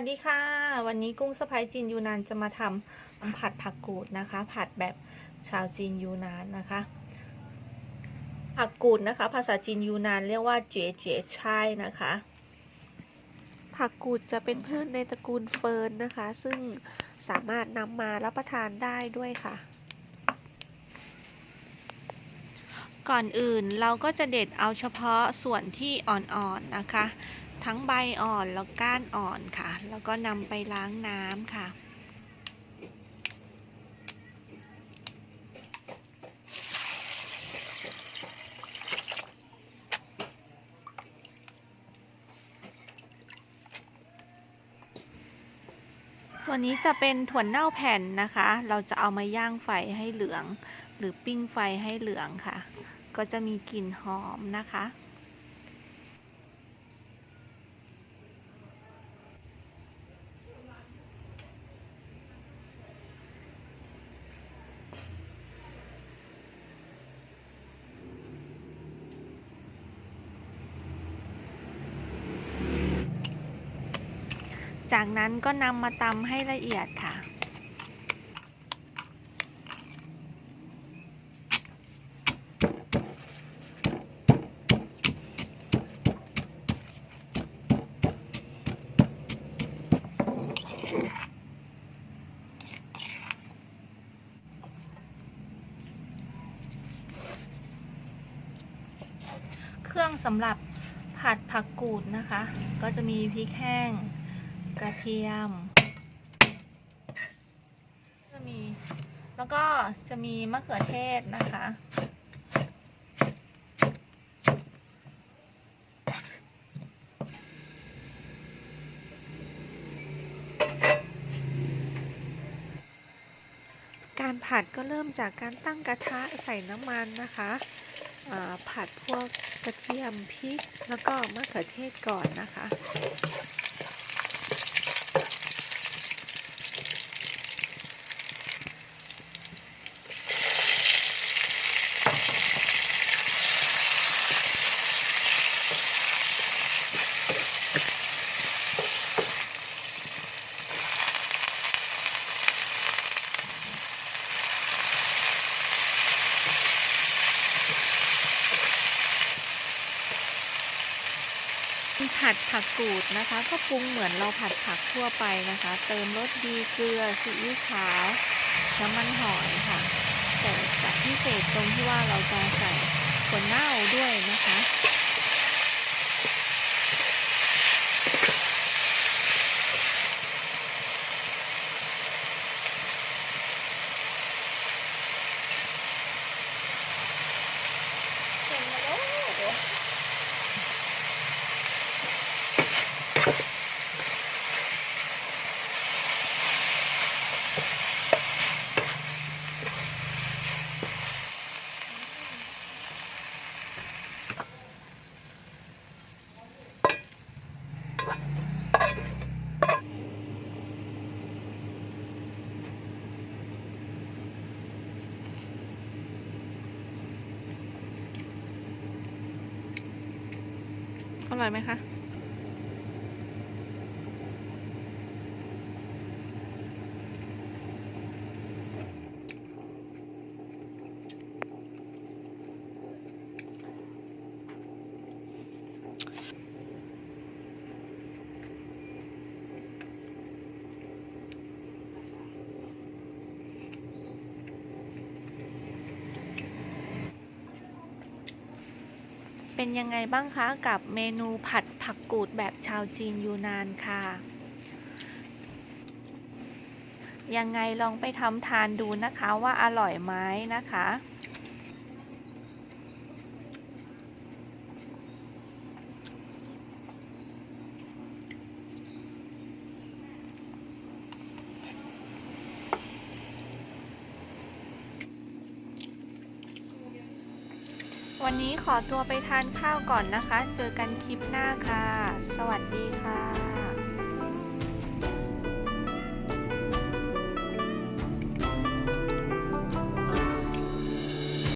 วัสดีค่ะ วันนี้กุ้งสะพายจีนยูนานจะมาทำผัดผักกูดนะคะ ผัดแบบชาวจีนยูนานนะคะ ผักกูดนะคะ ภาษาจีนยูนานเรียกว่าเจ๋เจ๋ช่ายนะคะ ผักกูดจะเป็นพืชในตระกูลเฟิร์นนะคะ ซึ่งสามารถนำมารับประทานได้ด้วยค่ะ ก่อนอื่นเราก็จะเด็ดเอาเฉพาะส่วนที่อ่อนๆนะคะ ทั้งใบอ่อนแล้วก้านอ่อนค่ะ แล้วก็นำไปล้างน้ำค่ะ ตัวนี้จะเป็นถั่วเน่าแผ่นนะคะ เราจะเอามาย่างไฟให้เหลือง หรือปิ้งไฟให้เหลืองค่ะ ก็จะมีกลิ่นหอมนะคะ จากนั้นก็นำมาตำให้ละเอียดค่ะ เครื่องสำหรับผัดผักกูดนะคะ ก็จะมีพริกแห้ง ระเทียม จะมี แล้วก็จะมีมะเขือเทศนะคะ การผัดก็เริ่มจากการตั้งกระทะใส่น้ำมันนะคะผัดพวกกระเทียมพริกแล้วก็มะเขือเทศก่อนนะคะ ผัดผักกูดนะคะ ก็ปรุงเหมือนเราผัดผักทั่วไปนะคะ เติมรสดีเกลือซีอิ๊วขาวน้ำมันหอยค่ะ แต่จะพิเศษตรงที่ว่าเราจะใส่ถั่วเน่าด้วยนะคะ อร่อยไหมคะ เป็นยังไงบ้างคะกับเมนูผัดผักกูดแบบชาวจีนยูนานค่ะ ยังไงลองไปทำทานดูนะคะว่าอร่อยไหมนะคะ วันนี้ขอตัวไปทานข้าวก่อนนะคะ เจอกันคลิปหน้าค่ะ สวัสดีค่ะ